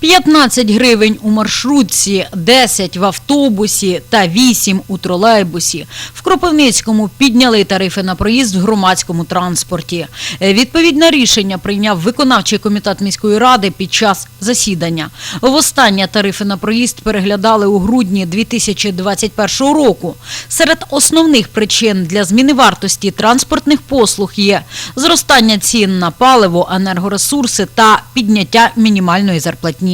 15 гривень у маршрутці, 10 в автобусі та 8 у тролейбусі. В Кропивницькому підняли тарифи на проїзд в громадському транспорті. Е, Відповідне рішення прийняв виконавчий комітет міської ради під час засідання. Востаннє тарифи на проїзд переглядали у грудні 2021 року. Серед основних причин для зміни вартості транспортних послуг є зростання цін на паливо, енергоресурси та підняття мінімальної зарплатні.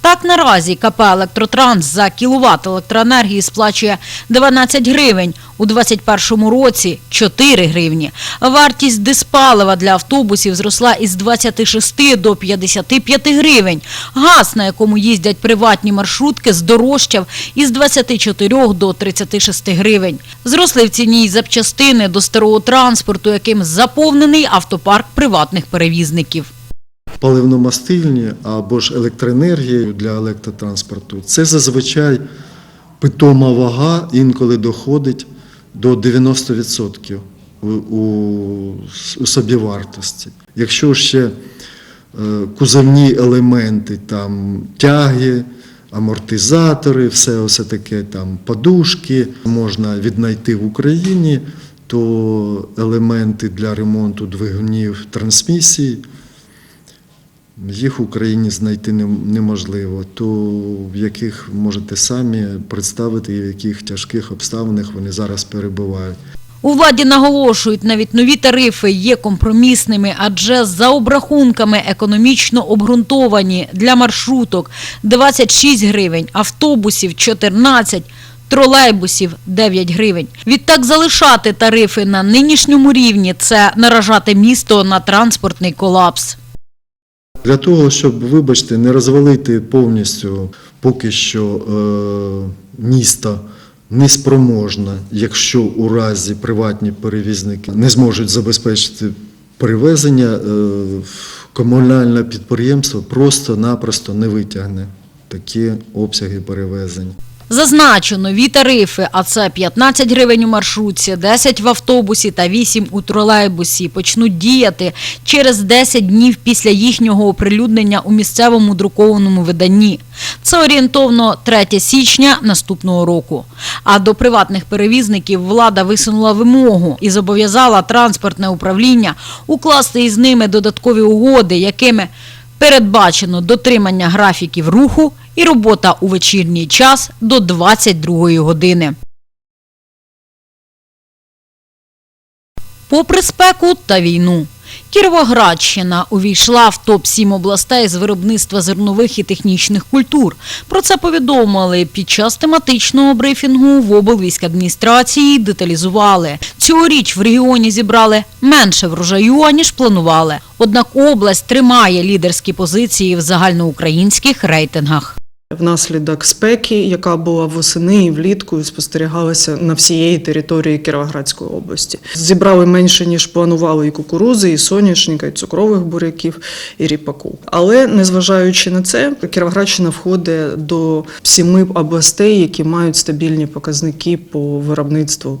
Так наразі КП «Електротранс» за кіловат електроенергії сплачує 12 гривень, у 2021 році 4 гривні. Вартість диспалива для автобусів зросла із 26 до 55 гривень. Газ, на якому їздять приватні маршрутки, здорожчав із 24 до 36 гривень. Зросли в ціні й запчастини до старого транспорту, яким заповнений автопарк приватних перевізників. Паливно-мастильні або ж електроенергія для електротранспорту, це зазвичай питома вага інколи доходить до 90% у, собівартості. Якщо ще е, кузовні елементи, там тяги, амортизатори, все ось таке там подушки можна віднайти в Україні, то елементи для ремонту двигунів трансмісій їх в Україні знайти неможливо, то в яких можете самі представити, в яких тяжких обставинах вони зараз перебувають. У владі наголошують, навіть нові тарифи є компромісними, адже за обрахунками економічно обґрунтовані для маршруток 26 гривень, автобусів 14, тролейбусів 9 гривень. Відтак залишати тарифи на нинішньому рівні – це наражати місто на транспортний колапс. Для того, щоб, вибачте, не розвалити повністю поки що е, місто неспроможне, якщо у разі приватні перевізники не зможуть забезпечити перевезення, е, комунальне підприємство просто-напросто не витягне такі обсяги перевезень. Зазначу, нові тарифи, а це 15 гривень у маршрутці, 10 в автобусі та 8 у тролейбусі, почнуть діяти через 10 днів після їхнього оприлюднення у місцевому друкованому виданні. Це орієнтовно 3 січня наступного року. А до приватних перевізників влада висунула вимогу і зобов'язала транспортне управління укласти із ними додаткові угоди, якими Передбачено дотримання графіків руху і робота у вечірній час до 22 години. Попри спеку та війну, Кіровоградщина увійшла в топ-7 областей з виробництва зернових і технічних культур. Про це повідомили під час тематичного брифінгу в облвійськадміністрації. Деталізували. Цьогоріч в регіоні зібрали менше врожаю, аніж планували. Однак область тримає лідерські позиції в загальноукраїнських рейтингах. Внаслідок спеки, яка була восени і влітку, і спостерігалася на всієї території Кіровоградської області. Зібрали менше ніж планували і кукурузи, і соняшника, і цукрових буряків, і ріпаку. Але незважаючи на це, Кіровоградщина входить до сіми областей, які мають стабільні показники по виробництву.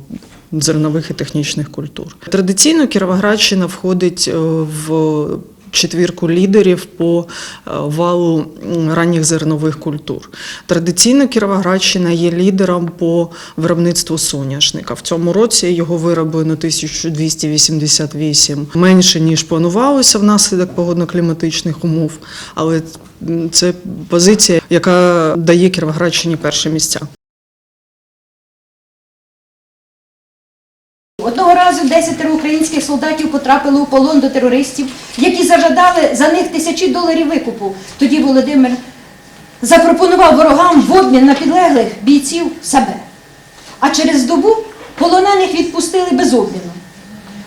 Зернових і технічних культур традиційно Кіровоградщина входить е, в четвірку лідерів по е, валу ранніх зернових культур. Традиційно Кіровоградщина є лідером по виробництву соняшника. В цьому році його вироблено 1288, менше ніж планувалося внаслідок погодно-кліматичних умов, але це позиція, яка дає Кіровоградщині перші місця. Одного разу десятеро українських солдатів потрапили у полон до терористів, які зажадали за них тисячі доларів викупу. Тоді Володимир запропонував ворогам в обмін на підлеглих бійців себе. А через добу полонених відпустили без обміну.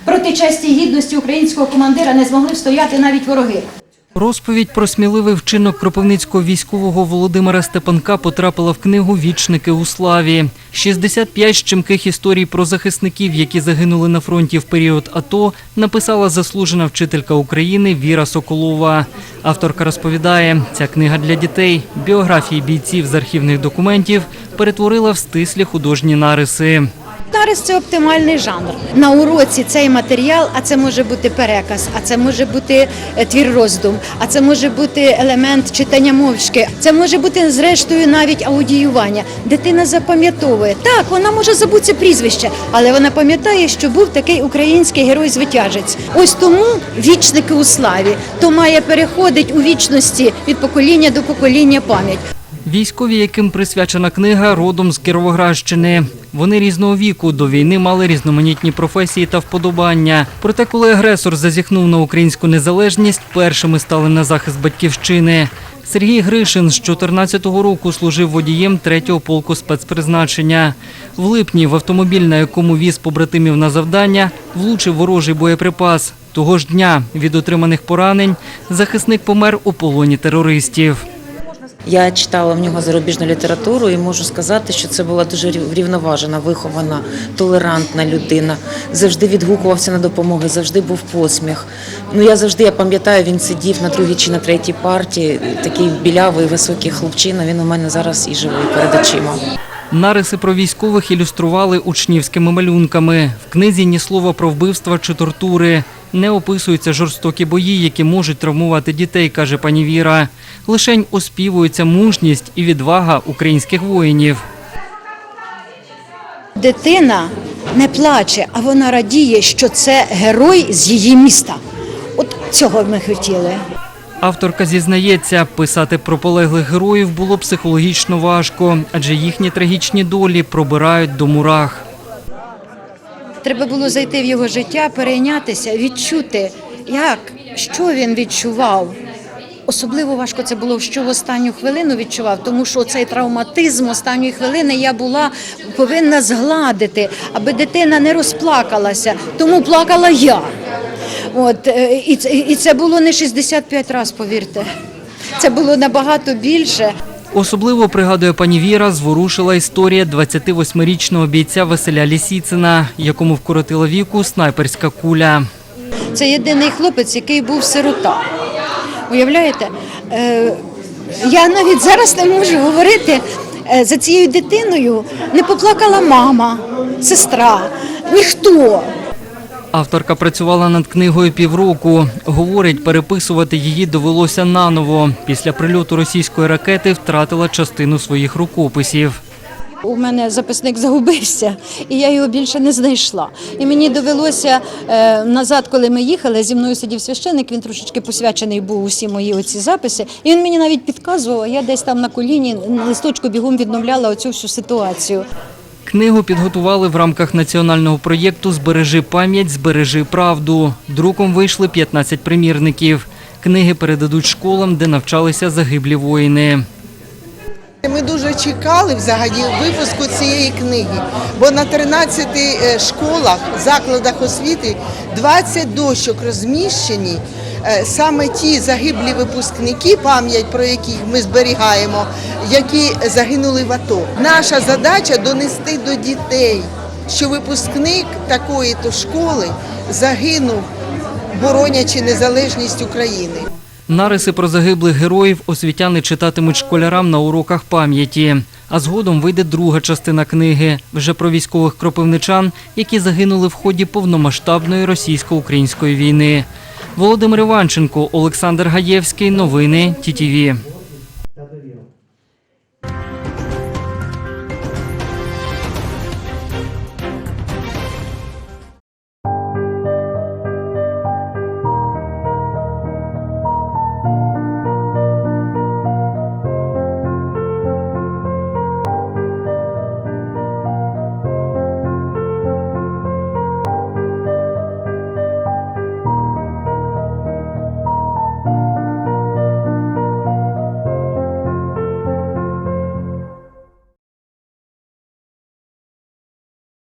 Проти честі і гідності українського командира не змогли встояти навіть вороги. Розповідь про сміливий вчинок кропивницького військового Володимира Степанка потрапила в книгу Вічники у славі. 65 щемких історій про захисників, які загинули на фронті в період АТО, написала заслужена вчителька України Віра Соколова. Авторка розповідає, ця книга для дітей біографії бійців з архівних документів перетворила в стислі художні нариси. Нарис це оптимальний жанр. На уроці цей матеріал, а це може бути переказ, а це може бути е, твір роздум, а це може бути елемент читання мовчки. Це може бути зрештою навіть аудіювання. Дитина запам'ятовує. Так, вона може забути прізвище, але вона пам'ятає, що був такий український герой-звитяжець. Ось тому вічники у славі, то має переходить у вічності від покоління до покоління пам'ять. Військові, яким присвячена книга, родом з Кіровоградщини. Вони різного віку до війни мали різноманітні професії та вподобання. Проте, коли агресор зазіхнув на українську незалежність, першими стали на захист батьківщини. Сергій Гришин з 14-го року служив водієм 3-го полку спецпризначення. В липні в автомобіль, на якому віз побратимів на завдання, влучив ворожий боєприпас. Того ж дня від отриманих поранень захисник помер у полоні терористів. Я читала в нього зарубіжну літературу і можу сказати, що це була дуже рів- врівноважена, вихована, толерантна людина. Завжди відгукувався на допомогу, завжди був посміх. Ну я завжди я пам'ятаю, він сидів на другій чи на третій парті. Такий білявий, високий хлопчина. Він у мене зараз і живий перед очима. Нариси про військових ілюстрували учнівськими малюнками. В книзі ні слова про вбивства чи тортури. Не описуються жорстокі бої, які можуть травмувати дітей, каже пані Віра. Лишень оспівується мужність і відвага українських воїнів. Дитина не плаче, а вона радіє, що це герой з її міста. От цього ми хотіли. Авторка зізнається, писати про полеглих героїв було психологічно важко, адже їхні трагічні долі пробирають до мурах. Треба було зайти в його життя, перейнятися, відчути, як, що він відчував. Особливо важко це було, що в останню хвилину відчував, тому що цей травматизм останньої хвилини я була повинна згладити, аби дитина не розплакалася. Тому плакала я. От, е, і, це- і це було не 65 разів, повірте. Це було набагато більше. Особливо пригадує пані Віра, зворушила історія 28-річного бійця Василя Лісіцина, якому вкоротила віку снайперська куля. Це єдиний хлопець, який був сирота. Уявляєте? Е, я навіть зараз не можу говорити е, за цією дитиною. Не поплакала мама, сестра, ніхто. Авторка працювала над книгою півроку. Говорить, переписувати її довелося наново. Після прильоту російської ракети втратила частину своїх рукописів. У мене записник загубився, і я його більше не знайшла. І мені довелося е, назад, коли ми їхали, зі мною сидів священник, він трошечки посвячений був усі мої оці записи. І він мені навіть підказував, я десь там на коліні на листочку бігом відновляла оцю всю ситуацію. Книгу підготували в рамках національного проєкту Збережи пам'ять, збережи правду. Друком вийшли 15 примірників. Книги передадуть школам, де навчалися загиблі воїни. Ми дуже чекали взагалі випуску цієї книги, бо на 13 е, школах, закладах освіти 20 дощок розміщені. Е, Саме ті загиблі випускники, пам'ять про яких ми зберігаємо, які загинули в АТО. Наша задача донести до дітей, що випускник такої то школи загинув, боронячи незалежність України. Нариси про загиблих героїв освітяни читатимуть школярам на уроках пам'яті. А згодом вийде друга частина книги вже про військових кропивничан, які загинули в ході повномасштабної російсько-української війни. Володимир Іванченко, Олександр Гаєвський. Новини ТІТІВІ.